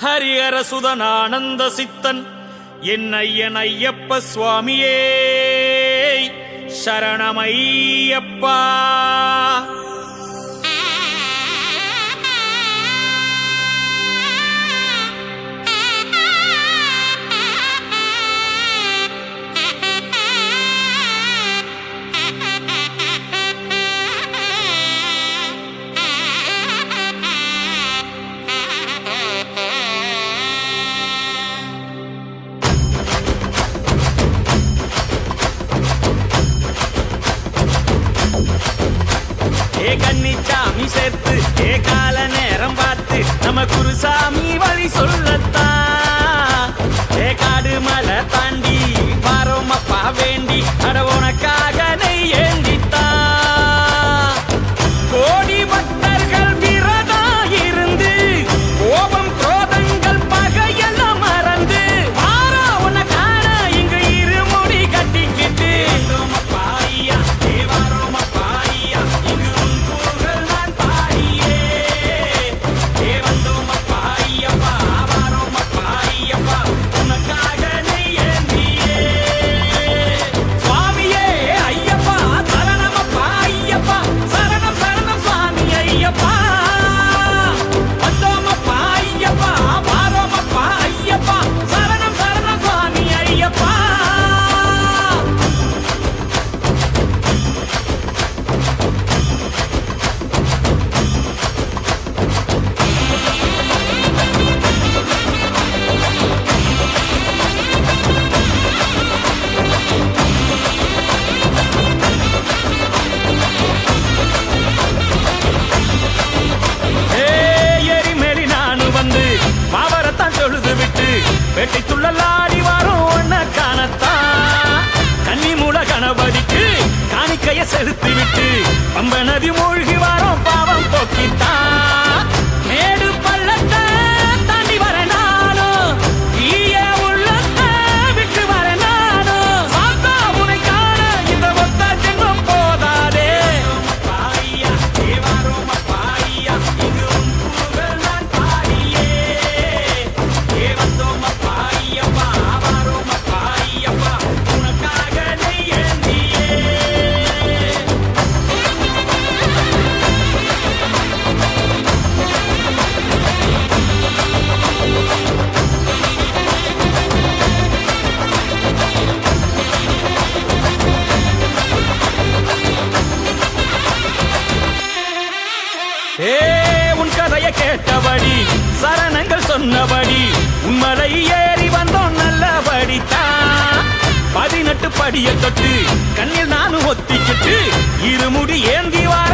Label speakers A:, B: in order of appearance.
A: ஹரிஹரசுதனானந்த சித்தன் என் ஐயன் ஐயப்ப சுவாமியே சரணமையப்பா. முச்சாமி சேர்த்து ஏ கால நேரம் பார்த்து நம்ம குருசாமி வழி சொல்லத்தான். வேட்டை துள்ளலாடி வரும் ஒன்ன காணத்தான் கன்னி மூல கணபதிக்கு காணிக்கைய செலுத்திவிட்டு பம்ப நதி மூழ்கி வரும் பாவம் போக்கித்தான் கேட்டபடி சரணங்கள் சொன்னபடி உண்மலை ஏறி வந்தோம் நல்லபடித்தான் பதினெட்டு படியை தொட்டு கண்ணில் நானும் ஒத்திக்கிட்டு இருமுடி ஏந்தி வார